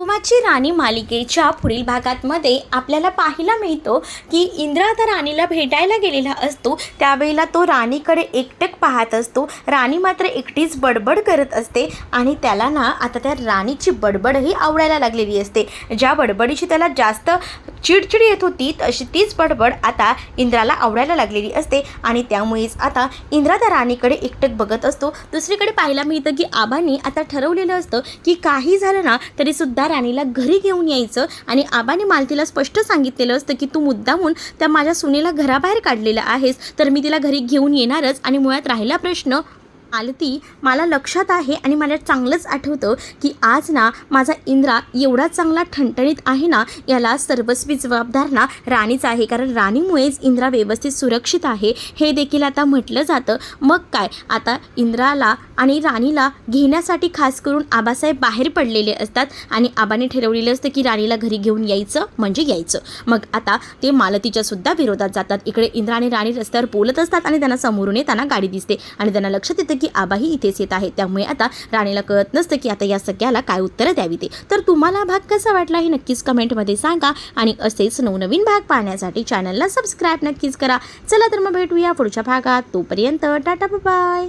कुमाची राणी मालिकेच्या पुढील भागातमध्ये आपल्याला पाहायला मिळतो की इंद्र आता राणीला भेटायला गेलेला असतो. त्यावेळेला तो राणीकडे एकटक पाहत असतो. राणी मात्र एकटीच बडबड करत असते आणि त्याला ना आता त्या राणीची बडबडही आवडायला लागलेली असते. ज्या बडबडीची त्याला जास्त चिडचिड येत होती तशी तीच बडबड आता इंद्राला आवडायला लागलेली असते. आणि त्यामुळेच आता इंद्रा त्या राणीकडे एकटक बघत असतो. दुसरीकडे पाहायला मिळतं की आबांनी आता ठरवलेलं असतं की काही झालं ना तरीसुद्धा सुद्धा राणीला घरी घेऊन यायचं आणि आबाने मालतीला स्पष्ट सांगितलेलं असतं की तू मुद्दामून त्या माझ्या सुनेला घराबाहेर काढलेलं आहेस तर मी तिला घरी घेऊन येणारच आणि मुळात राहिला प्रश्न आलती मला लक्षात आहे आणि मला चांगलंच आठवतं की आज ना माझा इंद्रा एवढा चांगला ठणठणीत आहे ना याला सर्वस्वी जबाबदार ना राणीच आहे. कारण राणीमुळेच इंद्रा व्यवस्थित सुरक्षित आहे. हे देखील आता म्हटलं जातं. मग काय? आता इंद्राला आणि राणीला घेण्यासाठी खास करून आबासाहेब बाहेर पडलेले असतात आणि आबाने ठरवलेलं असतं की राणीला घरी घेऊन यायचं म्हणजे यायचं. मग आता ते मालतीच्या सुद्धा विरोधात जातात. इकडे इंद्रा आणि राणी रस्त्यावर बोलत असतात आणि त्यांना समोरून येताना गाडी दिसते आणि त्यांना लक्षात येतं की आबाही इथेच येत आहे त्यामुळे आता राणीला कळत नसतं की आता या सगळ्याला काय उत्तरं द्यावी ते. तर तुम्हाला भाग कसा वाटला हे नक्कीच कमेंटमध्ये सांगा आणि असेच नवनवीन भाग पाहण्यासाठी चॅनलला सबस्क्राईब नक्कीच करा. चला तर मग भेटूया पुढच्या भागात. तोपर्यंत टाटा बाय